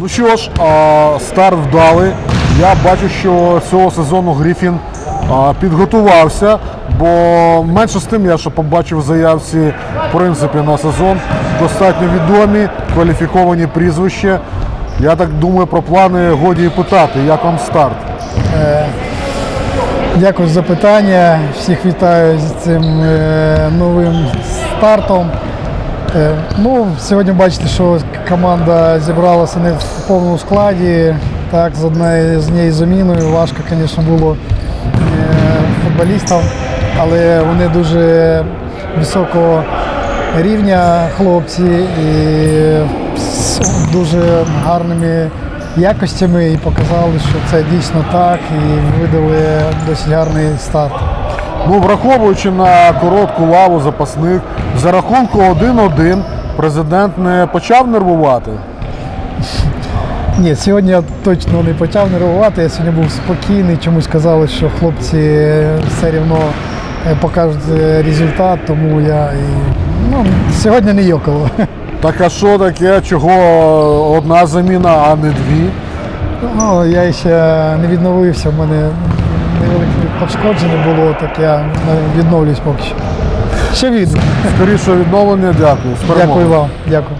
Ну що ж, старт вдалий. Я бачу, що цього сезону Гріфін підготувався, бо менше з тим, я що побачив заявці в принципі на сезон достатньо відомі, кваліфіковані прізвища. Я так думаю, про плани годі і питати, як вам старт. Дякую за запитання. Всіх вітаю з цим е, новим стартом. Е, ну, сьогодні бачите, що команда зібралася не в повному складі. Так, з однією з нею заміною важко, звісно, було е, футболістам, але вони дуже високого рівня хлопці і з дуже гарними якостями і показали, що це дійсно так, і видали досить гарний старт. Ну, враховуючи на коротку лаву запасних, за рахунку 1-1 президент не почав нервувати. Ні, сьогодні я точно не почав нервувати. Я сьогодні був спокійний. Чомусь казали, що хлопці все рівно е, покажуть е, результат, тому я і ну, сьогодні не йокало. Так а що таке? Чого одна заміна, а не дві? Ну, я ще не відновився, в мене невелике пошкодження було, так я відновлюсь поки що. Ще відео. Скоріше відновлення, дякую. З перемогою. Дякую вам. Дякую.